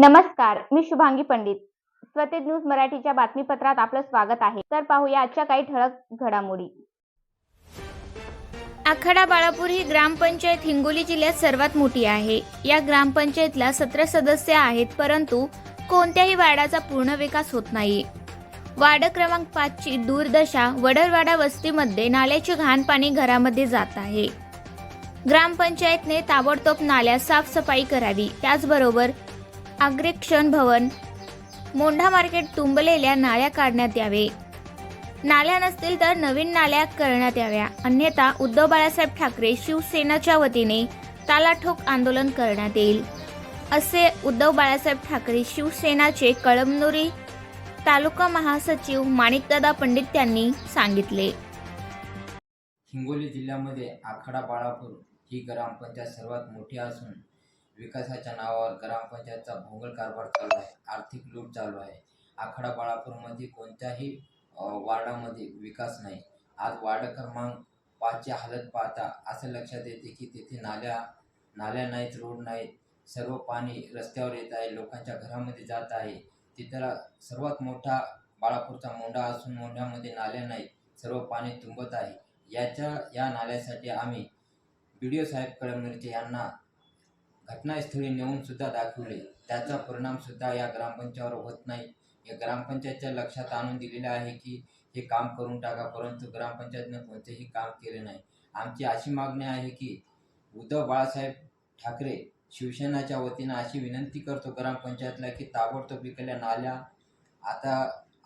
नमस्कार मी शुभांगी पंडित. स्वतेज न्यूज मराठीच्या बातमीपत्रात आपलं स्वागत आहे. तर पाहूया आजच्या काही ठळक घडामोडी. आखाडा बाळापूर ही ग्रामपंचायत हिंगोली जिल्ह्यात सर्वात मोठी आहे. या ग्रामपंचायतला सतरा सदस्य आहेत परंतु कोणत्याही वार्डाचा पूर्ण विकास होत नाही. वार्ड क्रमांक पाचची दूरदशा वडरवाडा वस्तीमध्ये नाल्याचे घाण पाणी घरामध्ये जात आहे. ग्रामपंचायतने ताबडतोब नाल्या साफसफाई करावी. त्याचबरोबर आग्रेक्षण भवन. मोंढा मार्केट तुंबलेल्या नाल्या काढण्यात यावे. नाल्या नसतील तर नवीन नाल्या करण्यात याव्या. अन्यथा उद्धव बाळासाहेब ठाकरे शिवसेनाच्या वतीने तालाठोक आंदोलन करण्यात येईल. असे उद्धव बाळासाहेब ठाकरे शिवसेनाचे कळमनुरी तालुका महासचिव माणिकदादा पंडित यांनी सांगितले. हिंगोली जिल्ह्यामध्ये आखाडा बाळापूर ही ग्रामपंचायत सर्वात मोठी असून विकासाच्या नावावर ग्रामपंचायतचा भोंगळ कारभार चालू आहे. आर्थिक लूट चालू आहे. आखाडा बाळापूरमध्ये कोणत्याही वार्डामध्ये विकास नाही. आज वार्ड क्रमांक पाचची हालत पाहता असं लक्षात येते की तेथे नाल्या नाल्या नाहीत रोड नाहीत. सर्व पाणी रस्त्यावर येत आहे. लोकांच्या घरामध्ये जात आहे. तिथला सर्वात मोठा बाळापूरचा मोंढा असून मोंढ्यामध्ये नाल्या नाहीत. सर्व पाणी तुंबत आहे. याच्या या नाल्यासाठी आम्ही बी डी ओ साहेब कळमनुरीचे यांना घटनास्थळी नेऊन सुद्धा दाखवले. त्याचा परिणामसुद्धा या ग्रामपंचायतीवर होत नाही. या ग्रामपंचायतच्या लक्षात आणून दिलेलं आहे की हे काम करून टाका परंतु ग्रामपंचायतनं कोणतेही काम केले नाही. आमची अशी मागणी आहे की उद्धव बाळासाहेब ठाकरे शिवसेनाच्या वतीनं अशी विनंती करतो ग्रामपंचायतला की ताबडतोब इकडल्या नाल्या आता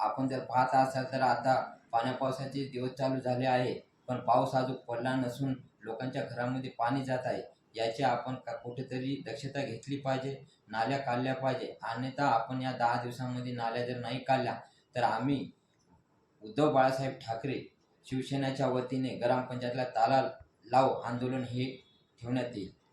आपण जर पाहत असाल तर आता पाण्या पावसाचे दिवस चालू झाले आहे पण पाऊस अजून पडला नसून लोकांच्या घरामध्ये पाणी जात आहे. याची आपण का कुठेतरी दक्षता घेतली पाहिजे नाल्या काढल्या पाहिजे. अन्यथा आपण या दहा दिवसांमध्ये नाल्या जर नाही काढल्या तर आम्ही उद्धव बाळासाहेब ठाकरे शिवसेनेच्या वतीने ग्रामपंचायतला ताला लाव आंदोलन हे ठेवण्यात येईल.